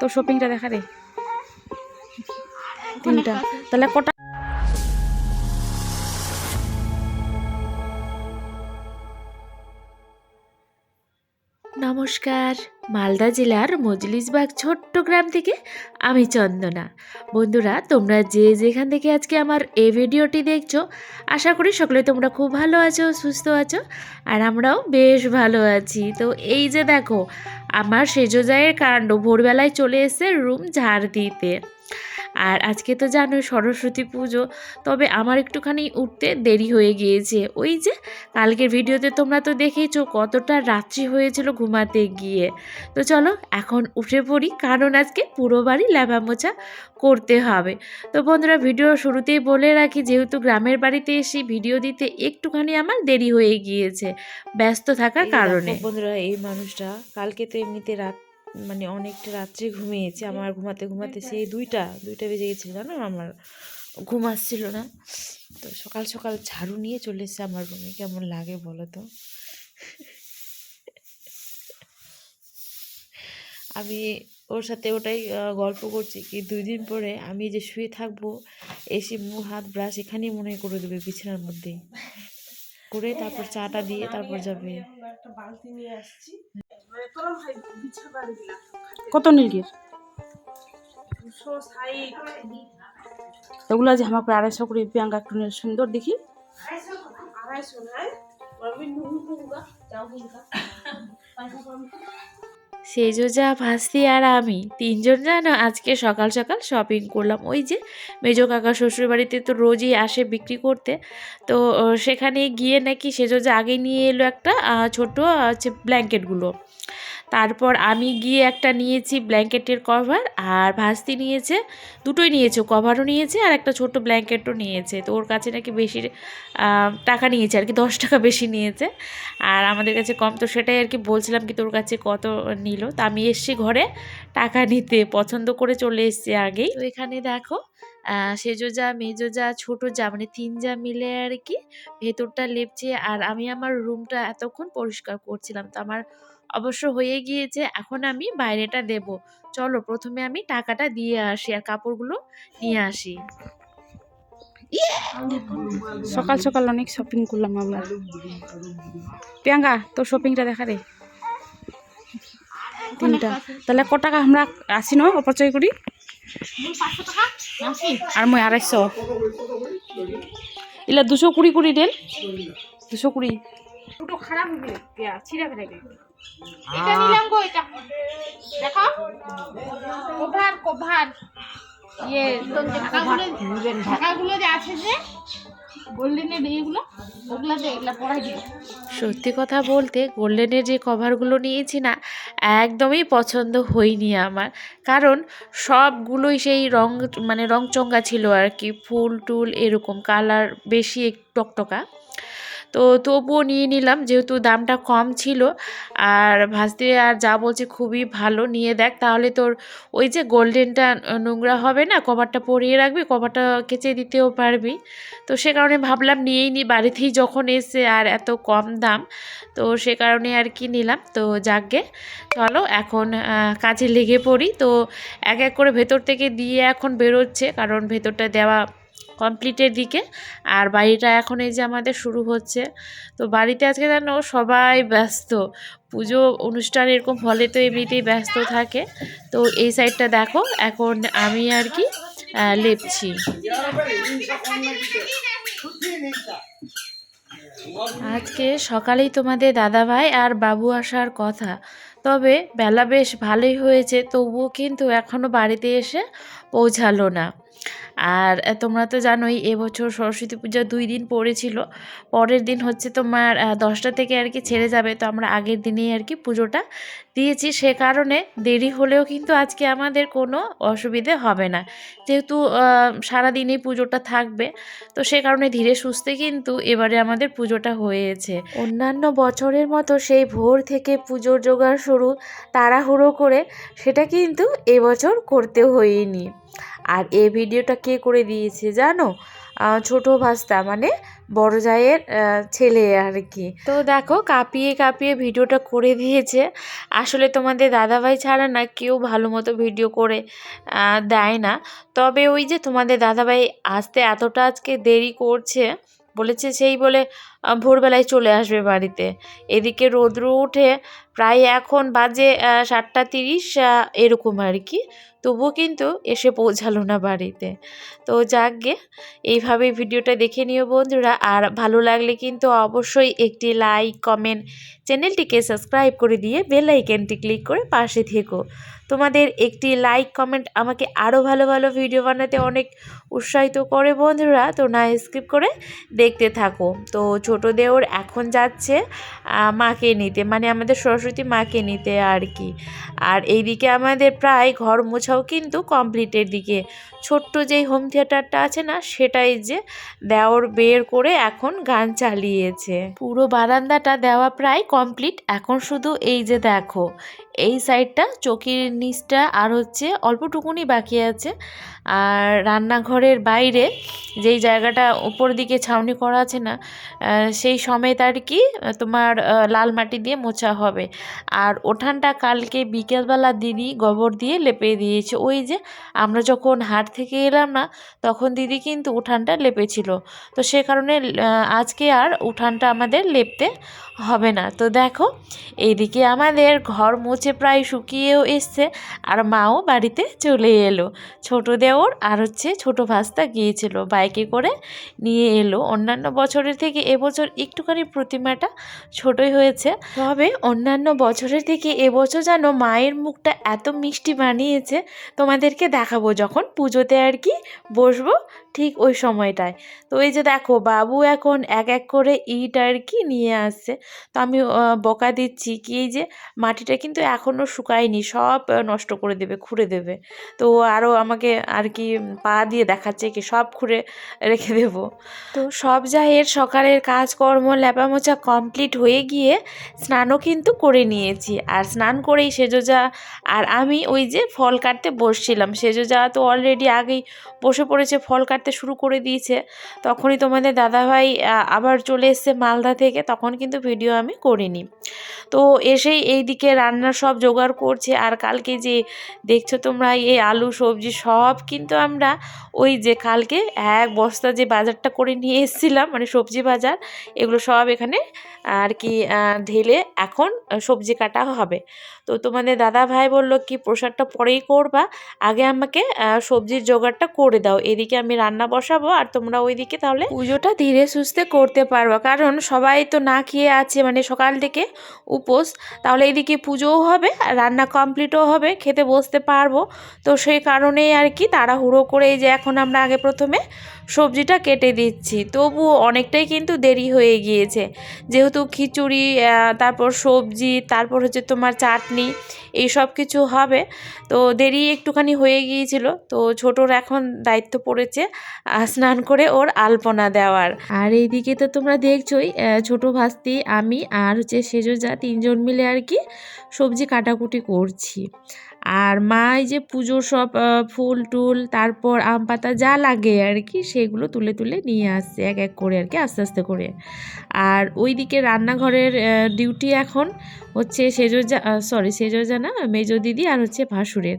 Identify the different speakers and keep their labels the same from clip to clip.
Speaker 1: তোর শপিংটা দেখা রে তিনটা। তাহলে কটা
Speaker 2: নমস্কার। মালদা জেলার মজলিসবাগ ছোট্ট গ্রাম থেকে আমি চন্দনা। বন্ধুরা, তোমরা যে যেখান থেকে আজকে আমার এ ভিডিওটি দেখছ, আশা করি সকলে তোমরা খুব ভালো আছো, সুস্থ আছো, আর আমরাও বেশ ভালো আছি। তো এই যে দেখো, আমার সেজোজায়ের কাণ্ড ভোরবেলায় চলে এসে রুম ঝাড় দিতে। আর আজকে তো জানো সরস্বতী পুজো তবে আমার একটুখানি উঠতে দেরি হয়ে গিয়েছে। ওই যে কালকের ভিডিওতে তোমরা তো দেখেইছো কতটা রাত্রি হয়েছিল ঘুমাতে গিয়ে। তো চলো এখন উঠে পড়ি কারণ আজকে পুরো বাড়ি ল্যাবা মোছা করতে হবে। তো বন্ধুরা ভিডিও শুরুতেই বলে রাখি যেহেতু গ্রামের বাড়িতে এসে ভিডিও দিতে একটুখানি আমার দেরি হয়ে গিয়েছে ব্যস্ত থাকার কারণে।
Speaker 1: বন্ধুরা এই মানুষটা কালকে তো এমনিতে রাত মানে অনেকটা রাত্রে ঘুমিয়েছি। আমার ঘুমাতে ঘুমাতে সেই দুইটা দুইটা বেজে গেছিল জানো? আমার ঘুম আসছিল না। তো সকাল সকাল ঝাড়ু নিয়ে চলে এসেছে আমার রুমে কেমন লাগে বলো তো? আমি ওর সাথে ওটাই গল্প করছি কি দুই দিন পরে আমি যে শুয়ে থাকব এসে মুখ, হাত, ব্রাশ এখানেই মনে করে দেবে বিছানার মধ্যে করে তারপর চাটা দিয়ে তারপর যাবে।
Speaker 3: কত নীলগির? এগুলো যে আমাকে আড়াইশো করে প্রিয়াঙ্কা একটু সুন্দর দেখি।
Speaker 2: সেজোজা ভাসি আর আমি। তিনজন জানো আজকে সকাল সকাল শপিং করলাম। ওই যে মেজো কাকা শ্বশুর বাড়িতে তো রোজই আসে বিক্রি করতে। তো সেখানে গিয়ে নাকি সেজোজা আগে নিয়ে এলো একটা ছোট হচ্ছে ব্ল্যাঙ্কেটগুলো তারপর আমি গিয়ে একটা নিয়েছি ব্ল্যাঙ্কেটের কভার আর ভাস্তি নিয়েছে, দুটোই নিয়েছে, কভারও নিয়েছে আর একটা ছোট ব্ল্যাঙ্কেটও নিয়েছে। তো ওর কাছে নাকি বেশি টাকা নিয়েছে আর কি, দশ টাকা বেশি নিয়েছে। আর আমাদের কাছে কম, তো সেটাই আর কি বলছিলাম কি তোর কাছে কত নিল? তা আমি এসছি ঘরে, টাকা নিতে, পছন্দ করে চলে এসছি আগেই। তো এখানে দেখো সেজো যা মেজো যা ছোট যা মানে তিন যা মিলে আর কি ভেতরটা লেপছে। আর আমি আমার রুমটা এতক্ষণ পরিষ্কার করছিলাম। তো আমার অবশ্য হয়ে গিয়েছে এখন আমি বাইরেটা দেব। চলো প্রথমে আমি টাকাটা দিয়ে আসি আর কাপড়গুলো নিয়ে আসি।
Speaker 3: সকাল সকাল অনেক শপিং করলাম আমরা। প্রিয়াঙ্কা তোর শপিংটা দেখা রে তিনটা। তাহলে ক টাকা আমরা আসি নয় অপচয় করি? আর মই আড়াইশো। এলা দুশো কুড়ি কুড়ি দেন। দুশো কুড়ি। দুটো খারাপ হবে ছিঁড়া ফেলে
Speaker 4: এটা নিলাম গো এটা। দেখো। Cover cover. ইয়ে ঢাকাগুলো ঢাকাগুলো যে আছে যে গোল্ডেনের ইয়েগুলো এগুলো
Speaker 2: সত্যি কথা বলতে গোল্ডেনের যে কভারগুলো নিয়েছি না একদমই পছন্দ হয়নি আমার। কারণ সবগুলোই সেই রং মানে রং চঙ্গা ছিল আর কি ফুল টুল এরকম কালার বেশি এক- টকটকা। তো তবুও নিয়ে নিলাম, যেহেতু দামটা কম ছিল। আর ভাজতে আর যা বলছে খুবই ভালো, নিয়ে দেখ তাহলে তোর ওই যে গোল্ডেনটা নোংরা হবে না, কভারটা পরিয়ে রাখবি, কভারটা কেচে দিতেও পারবি। তো সে কারণে ভাবলাম নিয়েই নি, বাড়িতেই যখন এসে আর এত কম দাম, তো সে কারণে আর কি নিলাম। তো যাকগে, চলো এখন কাজে লেগে পড়ি। তো এক এক করে ভেতর থেকে দিয়ে এখন বেরোচ্ছে, কারণ ভেতরটা দেওয়া কমপ্লিটের দিকে। আর বাড়িটা এখন এই যে আমাদের শুরু হচ্ছে। তো বাড়িতে আজকে জানো সবাই ব্যস্ত। পুজো অনুষ্ঠান এরকম হলে তো এমনিতেই ব্যস্ত থাকে। তো এই সাইডটা দেখো, এখন আমি আর কি লেপছি। আজকে সকালেই তোমাদের দাদাভাই আর বাবু আসার কথা। তবে বেলা বেশ ভালোই হয়েছে, তবুও কিন্তু এখনও বাড়িতে এসে পৌঁছালো না। আর তোমরা তো জানোই এবছর সরস্বতী পূজা দুই দিন পড়েছিল। পরের দিন হচ্ছে তোমার দশটা থেকে আর কি ছেড়ে যাবে। তো আমরা আগের দিনেই আর কি পুজোটা দিয়েছি। সে কারণে দেরি হলেও কিন্তু আজকে আমাদের কোনো অসুবিধে হবে না। যেহেতু সারাদিনই পুজোটা থাকবে, তো সে কারণে ধীরে সুস্থে কিন্তু এবারে আমাদের পুজোটা হয়েছে। অন্যান্য বছরের মতো সেই ভোর থেকে পুজোর জোগাড় শুরু তাড়াহুড়ো করে সেটা কিন্তু এবছর করতে হয়নি। আর এ ভিডিওটা কে করে দিয়েছে জানো? ছোট ভাস্তা মানে বড় জায়ের ছেলে আর কি। তো দেখো, কাঁপিয়ে কাঁপিয়ে ভিডিওটা করে দিয়েছে। আসলে তোমাদের দাদাভাই ছাড়া না কেউ ভালো মতো ভিডিও করে দেয় না। তবে ওই যে তোমাদের দাদাভাই আসতে এতটা আজকে দেরি করছে, বলেছে সেই বলে ভোরবেলায় চলে আসবে বাড়িতে। এদিকে রৌদ্র উঠে প্রায় এখন বাজে সাতটা তিরিশ এরকম আর কি। তবুও কিন্তু এসে পৌঁছালো না বাড়িতে। তো যাক গে এইভাবে ভিডিওটা দেখে নিও বন্ধুরা। আর ভালো লাগলে কিন্তু অবশ্যই একটি লাইক, কমেন্ট চ্যানেলটিকে সাবস্ক্রাইব করে দিয়ে বেল আইকনটি ক্লিক করে পাশে থেকো। তোমাদের একটি লাইক, কমেন্ট আমাকে আরও ভালো ভালো ভিডিও বানাতে অনেক উৎসাহিত করে বন্ধুরা। তো না স্কিপ করে দেখতে থাকো। তো ছোটো দেওর এখন যাচ্ছে মাকে নিতে মানে আমাদের সরস্বতী মাকে নিতে আর কি। আর এইদিকে আমাদের প্রায় ঘর মোছাও কিন্তু কমপ্লিটের দিকে। ছোট্ট যেই হোম থিয়েটারটা আছে না, সেটাই যে দেওর বের করে এখন গান চালিয়েছে। পুরো বারান্দাটা দেওয়া প্রায় কমপ্লিট, এখন শুধু এই যে দেখো এই সাইডটা, চকির নিচটা, আর হচ্ছে অল্পটুকুনি বাকি আছে। আর রান্নাঘরের বাইরে যেই জায়গাটা উপর দিকে ছাউনি করা আছে না সেই সমেত আর কি তোমার লাল মাটি দিয়ে মোছা হবে। আর ওঠানটা কালকে বিকেলবেলা দিদি গোবর দিয়ে লেপে দিয়েছে। ওই যে আমরা যখন হাট থেকে এলাম না, তখন দিদি কিন্তু উঠানটা লেপেছিল। তো সে কারণে আজকে আর উঠানটা আমাদের লেপতে হবে না। তো দেখো, এইদিকে আমাদের ঘর মুছে প্রায় শুকিয়েও এসছে আর মাও বাড়িতে চলে এলো। ছোট দেওর আর হচ্ছে ছোট ভাস্তা গিয়েছিল। বাইকে করে নিয়ে এলো। অন্যান্য বছরের থেকে এবছর একটুখানি প্রতিমাটা ছোটই হয়েছে। তবে অন্যান্য বছরের থেকে এবছর যেন মায়ের মুখটা এত মিষ্টি বানিয়েছে, তোমাদেরকে দেখাবো। যখন পুজোতে আর কি বসবো ঠিক ওই সময়টায়। তো এই যে দেখো, বাবু এখন এক এক করে ইট আর কি নিয়ে আসছে। তো আমি বকা দিচ্ছি কি এই যে মাটিটা কিন্তু এখনও শুকায়নি, সব নষ্ট করে দেবে, খুঁড়ে দেবে। তো আরও আমাকে আর কি পা দিয়ে দেখাচ্ছে কি সব খুঁড়ে রেখে দেব। তো সব যাইয়ের সকালের কাজকর্ম ল্যাপামোচা কমপ্লিট হয়ে গিয়ে স্নানও কিন্তু করে নিয়েছি। আর স্নান করেই সেজোজা আর আমি ওই যে ফল কাটতে বসছিলাম। সেজোজা তো অলরেডি আগেই বসে পড়েছে, ফল কাটতে শুরু করে দিয়েছে। তখনই তোমাদের দাদাভাই আবার চলে এসছে মালদা থেকে। তখন কিন্তু ভিডিও আমি করিনি। তো এসেই এই দিকে রান্নার সব জোগাড় করছে। আর কালকে যে দেখছ তোমরা, এই আলু, সবজি সব কিন্তু আমরা ওই যে কালকে এক বস্তা যে বাজারটা করে নিয়ে এসেছিলাম মানে সবজি বাজার, এগুলো সব এখানে আর কি ঢেলে এখন সবজি কাটা হবে। তো তোমাদের দাদা ভাই বলল, কি প্রসাদটা পরেই করবা? আগে আমাকে সবজির জোগাড়টা করে দাও। এদিকে আমি রান্না বসাবো আর তোমরা ওইদিকে তাহলে পুজোটা ধীরে সুস্থে করতে পারবা। কারণ সবাই তো না খেয়ে আছে মানে সকাল থেকে উপোস। তাহলে এদিকে পুজোও হবে, আর রান্না কমপ্লিটও হবে, খেতে বসতে পারব। তো সেই কারণেই আর কি তাড়াহুড়ো করে এই যে এখন আমরা আগে প্রথমে সবজিটা কেটে দিচ্ছি। তবুও অনেকটাই কিন্তু দেরি হয়ে গিয়েছে। যেহেতু খিচুড়ি তারপর সবজি, তারপর হচ্ছে তোমার চাটনি, এই সব কিছু হবে। তো দেরি একটুখানি হয়ে গিয়েছিল। তো ছোটোর এখন দায়িত্ব পড়েছে স্নান করে ওর আলপনা দেওয়ার। আর এইদিকে তো তোমরা দেখছোই ছোট ভাস্তি, আমি আর হচ্ছে সেজো যা তিনজন মিলে আর কি সবজি কাটাকুটি করছি। আর মা এই যে পুজোর সব ফুল টুল, তারপর আম পাতা যা লাগে আর কি সেগুলো তুলে তুলে নিয়ে আসছে, এক এক করে আর কি, আস্তে আস্তে করে। আর ওইদিকে রান্নাঘরের ডিউটি এখন হচ্ছে সেজোজা সরি সেজোজা না মেজো দিদি আর হচ্ছে ভাসুরের।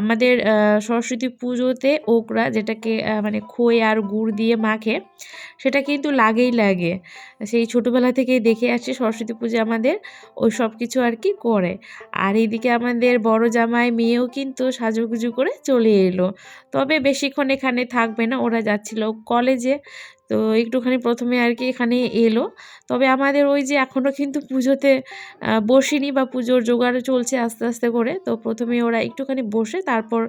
Speaker 2: আমাদের সরস্বতী পুজোতে ওকরা যেটাকে মানে খই আর গুড় দিয়ে মাখে, সেটা কিন্তু লাগেই লাগে। সেই ছোটোবেলা থেকেই দেখে আসছি সরস্বতী পুজো আমাদের ওই সব কিছু আর কি করে। আর এইদিকে আমাদের বড় জামাই মেয়েও কিন্তু সাজুগুজু করে চলে এলো। তবে বেশিক্ষণ এখানে থাকবে না, ওরা যাচ্ছিল কলেজে। তো একটুখানি প্রথমে আর কি এখানে এলো। তবে আমাদের ওই যে এখনও কিন্তু পুজোতে বসিনি বা পুজোর জোগাড় চলছে আস্তে আস্তে করে। তো প্রথমে ওরা একটুখানি বসে তারপর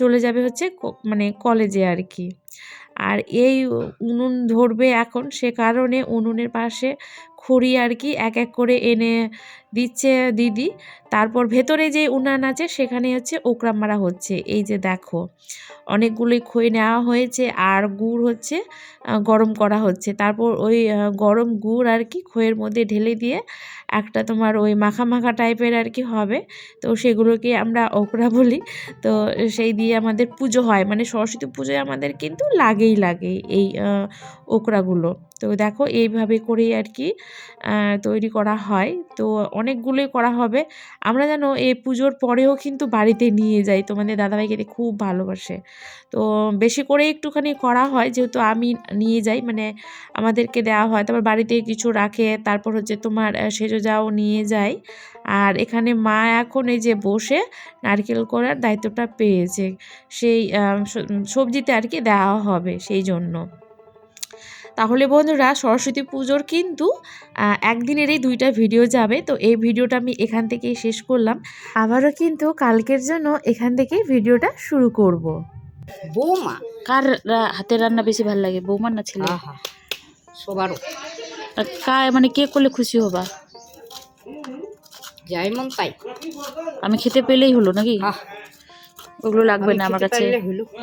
Speaker 2: চলে যাবে হচ্ছে মানে কলেজে আর কি আর এই উনুন ধরবে এখন, সে কারণে উনুনের পাশে খড়ি আর কি এক এক করে এনে দিচ্ছে দিদি। তারপর ভেতরে যে উনান আছে, সেখানে হচ্ছে ওকরাম মারা হচ্ছে। এই যে দেখো অনেকগুলোই খই নেওয়া হয়েছে আর গুড় হচ্ছে গরম করা হচ্ছে। তারপর ওই গরম গুড় আর কি খইয়ের মধ্যে ঢেলে দিয়ে একটা তোমার ওই মাখা মাখা টাইপের আর কি হবে। তো সেগুলোকে আমরা ওকরা বলি। তো সেই দিয়ে আমাদের পুজো হয়। মানে সরস্বতী পুজোয় আমাদের কিন্তু লাগেই লাগে এই ওকরাগুলো তো দেখো এইভাবে করেই আর কি তৈরি করা হয়। তো অনেকগুলোই করা হবে। আমরা যেন এই পুজোর পরেও কিন্তু বাড়িতে নিয়ে যাই। তোমাদের দাদাভাই খেতে খুব ভালোবাসে। তো বেশি করে একটুখানি করা হয়। যেহেতু আমি নিয়ে যাই মানে আমাদেরকে দেওয়া হয়। তারপর বাড়িতে কিছু রাখে। তারপর হচ্ছে তোমার সেজো যাও নিয়ে যায় আর এখানে মা এখন এই যে বসে নারকেল করার দায়িত্বটা পেয়েছে। সেই সবজিতে আর কি দেওয়া হবে সেই জন্য। তাহলে বন্ধুরা সরস্বতী পুজোর কিন্তু একদিনের এই দুইটা ভিডিও যাবে। তো এই ভিডিওটা আমি এখান থেকেই শেষ করলাম। আবারও কিন্তু কালকের জন্য এখান থেকেই ভিডিওটা শুরু করব।
Speaker 5: বৌমা
Speaker 3: কার হাতের রান্না বেশি ভালো লাগে বৌমার না ছেলে সবার কার মানে কে করলে খুশি হবা?
Speaker 5: যাই মন তাই
Speaker 3: আমি খেতে পেলেই হলো নাকি? ওগুলো লাগবে না আমার কাছে।
Speaker 5: হলো।